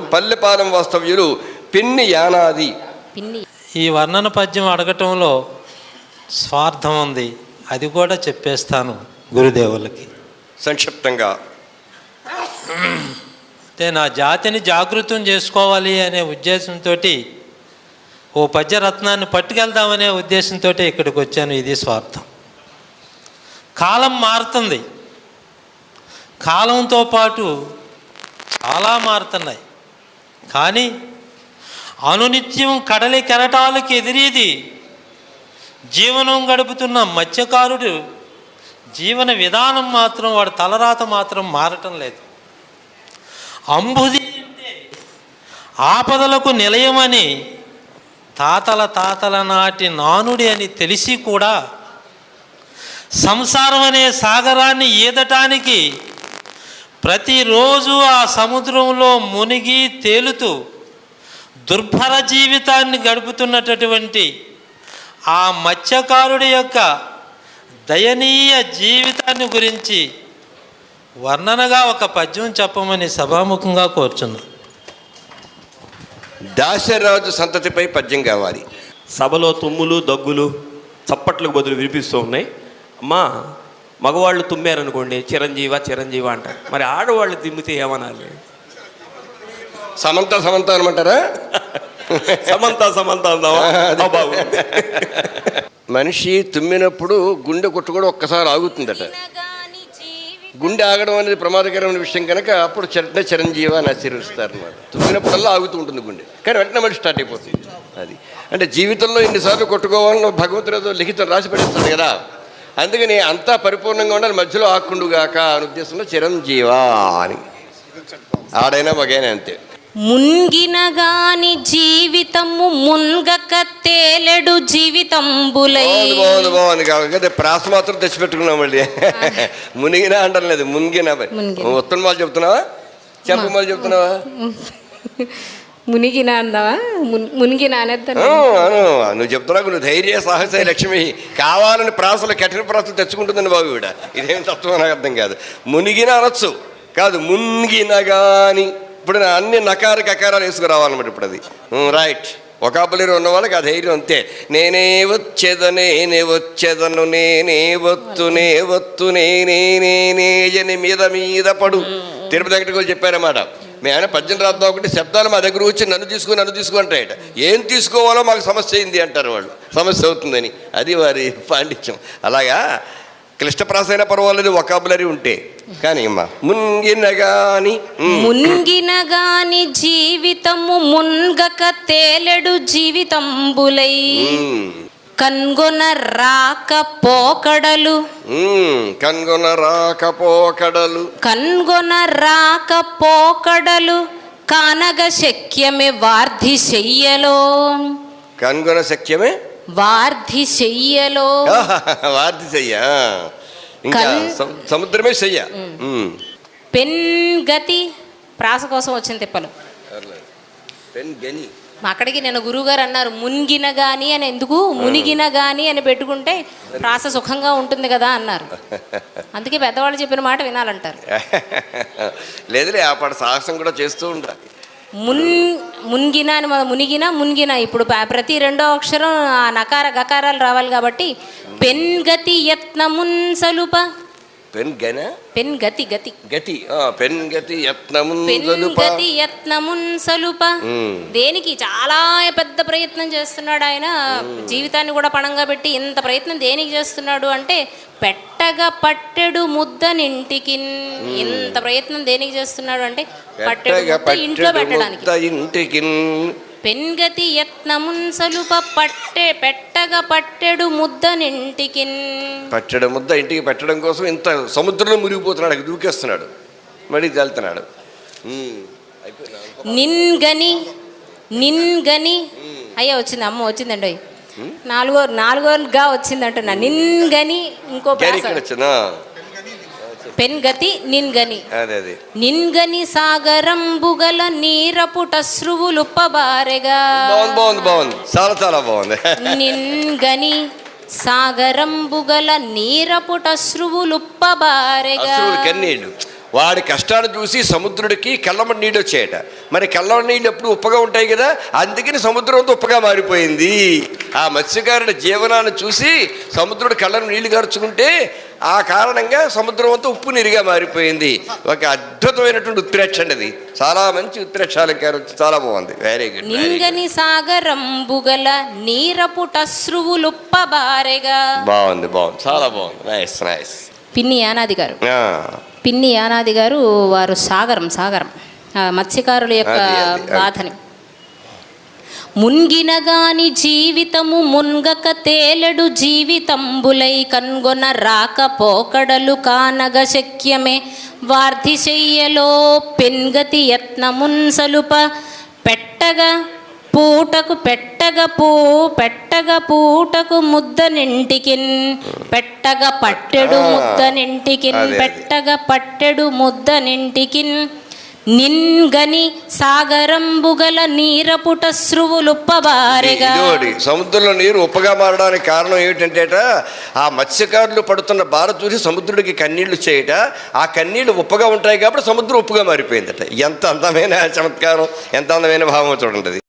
పల్లెపాలెం వాస్తవ్యులు పిన్ని యానాది. పిన్ని. ఈ వర్ణన పద్యం అడగటంలో స్వార్థం ఉంది. అది కూడా చెప్పేస్తాను గురుదేవులకి. సంక్షిప్తంగా. అంటే నా జాతిని జాగృతం చేసుకోవాలి అనే ఉద్దేశంతో ఓ పద్యరత్నాన్ని పట్టుకెళ్దామనే ఉద్దేశంతో ఇక్కడికి వచ్చాను. ఇది స్వార్థం. కాలం మారుతుంది. కాలంతో పాటు చాలా మారుతున్నాయి. కానీ అనునిత్యం కడలి కెరటాలకు ఎదిరేది జీవనం గడుపుతున్న మత్స్యకారుడు జీవన విధానం మాత్రం వాడు తలరాత మాత్రం మారటం లేదు. అంబుది అంటే ఆపదలకు నిలయమని తాతల తాతల నాటి నానుడి అని తెలిసి కూడా సంసారం అనే సాగరాన్ని ఈదటానికి ప్రతిరోజు ఆ సముద్రంలో మునిగి తేలుతూ దుర్భర జీవితాన్ని గడుపుతున్నటటువంటి ఆ మత్స్యకారుడి యొక్క దయనీయ జీవితాన్ని గురించి వర్ణనగా ఒక పద్యం చెప్పమని సభాముఖంగా కోరుచున్నా. దాశరాజు సంతతిపై పద్యం కావాలి. సభలో తుమ్ములు దగ్గులు చప్పట్లకు బదులు వినిపిస్తూ ఉన్నాయి. అమ్మా మగవాళ్ళు తుమ్మారనుకోండి చిరంజీవ చిరంజీవ అంటారు. మరి ఆడవాళ్ళు తిమ్మితే ఏమనాలి? సమంత సమంత అనమంటారా? సమంత సమంత అందావా. మనిషి తుమ్మినప్పుడు గుండె కొట్టు కూడా ఒక్కసారి ఆగుతుందట. గుండె ఆగడం అనేది ప్రమాదకరమైన విషయం కనుక అప్పుడు చిరంట చిరంజీవ అని ఆశీర్వదిస్తారు అన్నమాట తుమ్మినప్పుడల్లా ఆగుతూ ఉంటుంది గుండె. కానీ వెంటనే మళ్ళీ స్టార్ట్ అయిపోతుంది. అది. అంటే జీవితంలో ఎన్నిసార్లు కొట్టుకోవాలని భగవంతుడు ఏదో లిఖితం రాసి పెడతాడు కదా. అందుకని అంతా పరిపూర్ణంగా ఉండాలి మధ్యలో ఆకుండుగాక అనే ఉద్దేశంలో చిరంజీవ అని. ఆడైనా మగైనా అంతే. మున్గిన గాని జీవితము మున్గక తేలెడు జీవితంబులై. బాగుంది బాగుంది కాకపోతే ప్రాస మాత్రం తెచ్చిపెట్టుకున్నాం మళ్ళీ. మునిగినా అంటాం లేదు మునిగినా. మునిగిన. ఉత్తమాలు చెప్తున్నావా? చెప్పమాలు చెప్తున్నావా? మునిగిన అందావా మున్- మునిగిన అనేద్దాను నువ్వు చెప్తున్నావు నువ్వు ధైర్య సాహస లక్ష్మి. కావాలని ప్రాసలు కఠిన ప్రాసలు తెచ్చుకుంటుందని బాబు ఈవిడ. ఇదేం తత్వం నాకు అర్థం కాదు. మునిగిన అనొచ్చు. కాదు మునిగిన గాని ఇప్పుడు అన్ని నకార కకారాలు వేసుకురావాలన్నమాట ఇప్పుడు అది. రైట్. ఒకాపలేరు ఉన్న వాళ్ళకి ఆ ధైర్యం అంతే. నేనే వచ్చేదనే నే వచ్చేదను నేనే వత్తు నే వత్తు నేనే నేనే మీద మీద పడు. తిరుపతి వెంకటగోలు చెప్పారన్నమాట. మీ ఆయన పద్యం రాద్దాం ఒకటి శబ్దాలు మా దగ్గర వచ్చి నన్ను తీసుకో నన్ను తీసుకో అంటాయట ఏం తీసుకోవాలో మాకు సమస్య అయింది అంటారు వాళ్ళు. సమస్య అవుతుందని. అది వారి పాండిత్యం. అలాగా? క్లిష్టప్రాస అయినా పర్వాలేదు ఒకాబులరీ ఉంటే. కానీ అమ్మా మున్గినగాని మున్గిన గాని జీవితము మున్గక తేలెడు జీవితంబులై. కన్గొన రాక పోకడలు. ఉమ్, కనుగొన రాకపోకడలు కన్గొన రాక పోకడలు. కానగ శక్యమే వార్ధి చెయ్యలో కనుగొన శక్యమే? వార్ధి చెయ్యలో వార్తి చెయ్య ఇంకా సముద్రమే చెయ్య. పెన్ గతి ప్రాస కోసం వచ్చిన తిప్పలు. పెన్ గని. అక్కడికి నేను గురువుగారు అన్నారు మునిగిన గాని అని ఎందుకు? మునిగిన గాని అని పెట్టుకుంటే ప్రాస సుఖంగా ఉంటుంది కదా అన్నారు. అందుకే పెద్దవాళ్ళు చెప్పిన మాట వినాలంటారు. లేదులే ఆ పాట సాహసం కూడా చేస్తూ ఉండాలి మున్ మునిగిన అని మన మునిగిన మునిగిన ఇప్పుడు ప్రతి రెండో అక్షరం ఆ నకార గకారాలు రావాలి కాబట్టి పెన్ గతి యత్నమున్ సలుప పెన్ గన? పెన్ గతి గతి. గతి. పెన్ గతి యత్నమున్ పెన్. గతి యత్నమున్ సలుప. దేనికి చాలా పెద్ద ప్రయత్నం చేస్తున్నాడు ఆయన. జీవితాన్ని కూడా పణంగా పెట్టి ఇంత ప్రయత్నం దేనికి చేస్తున్నాడు అంటే పెట్టగా పట్టెడు ముద్దనింటికి ఇంత ప్రయత్నం దేనికి చేస్తున్నాడు అంటే పట్టెడు ఇంట్లో పట్టెడు పెట్టడానికి. ఇంటికి. పెన్గతి యత్నమున్ సలుప పట్టె పెట్టగా పట్టెడు ముద్దనింటికి పట్టడం ముద్ద ఇంటికి పెట్టడం కోసం ఇంత సముద్రంలో మునిగిపోతున్నాడు అక్కడ దూకేస్తున్నాడు. మళ్ళీ తేలుతున్నాడు? నిన్గని నిన్గని అయ్యా వచ్చింది అమ్మ వచ్చిందండి. నాలుగో నాలుగోగా వచ్చింది అంటున్నా నిన్గని ఇంకో వచ్చిందా పెన్గతి నిన్గని. అదే అదే. నిన్గని సాగరంబుగల నీరపుటశ్రువులుప్పబారెగా బాగుంది బాగుంది బాగుంది. చాలా చాలా బాగుంది. నిన్గని సాగరంబుగల నీరపుటశ్రువులుప్పబారెగా అసలు కన్నీళ్ళు వాడి కష్టాన్ని చూసి సముద్రుడికి కళ్ళమడి నీళ్ళు వచ్చాయట. మరి కళ్ళమడి నీళ్ళు ఎప్పుడు ఉప్పగా ఉంటాయి కదా? అందుకని సముద్రం అంతా ఉప్పగా మారిపోయింది. ఆ మత్స్యకారుడి జీవనాన్ని చూసి సముద్రుడు కళ్ళను నీళ్ళు గార్చుకుంటే ఆ కారణంగా సముద్రం అంతా ఉప్పు నీరుగా మారిపోయింది. ఒక అద్భుతమైనటువంటి ఉత్ప్రేక్ష అండి అది. చాలా మంచి ఉత్ప్రేక్షాలంకారం చాలా బాగుంది. వెరీ గుడ్ నింగని సాగరంబుగల నీరపుటశ్రువులుప్పబారెగా బాగుంది బాగుంది. చాలా బాగుంది. నైస్ నైస్ పిన్ని యానాది గారు. పిన్ని యానాది గారు వారు సాగరం సాగరం. ఆ, మత్స్యకారుల యొక్క. బాధని. మున్గిన గాని జీవితము మున్గక తేలెడు జీవితంబులై కన్గొన రాక పోకడలు కానగ శక్యమే వార్ధి చెయ్యలో పెన్గతి యత్నమున్ సలుప పెట్టగా పూటకు పెట్టగ పూ పెట్టగ పూటకు ముద్ద నింటికిన్ పెట్టగ పట్టెడు ఆ, ముద్ద నింటికిన్ అదే, అదే. పెట్టగ పట్టెడు ముద్ద నింటికిన్ నిన్గని సాగరంబుగల నీరపుట స్రువులుప్పబారెగా. సముద్రంలో నీరు ఉప్పగా మారడానికి కారణం ఏమిటంటేట ఆ మత్స్యకారులు పడుతున్న బార చూసి సముద్రుడికి కన్నీళ్ళు చేయట ఆ కన్నీళ్ళు ఉప్పగా ఉంటాయి కాబట్టి సముద్రం ఉప్పుగా మారిపోయిందట. ఎంత అందమైన చమత్కారం ఎంత అందమైన భావం చూడండి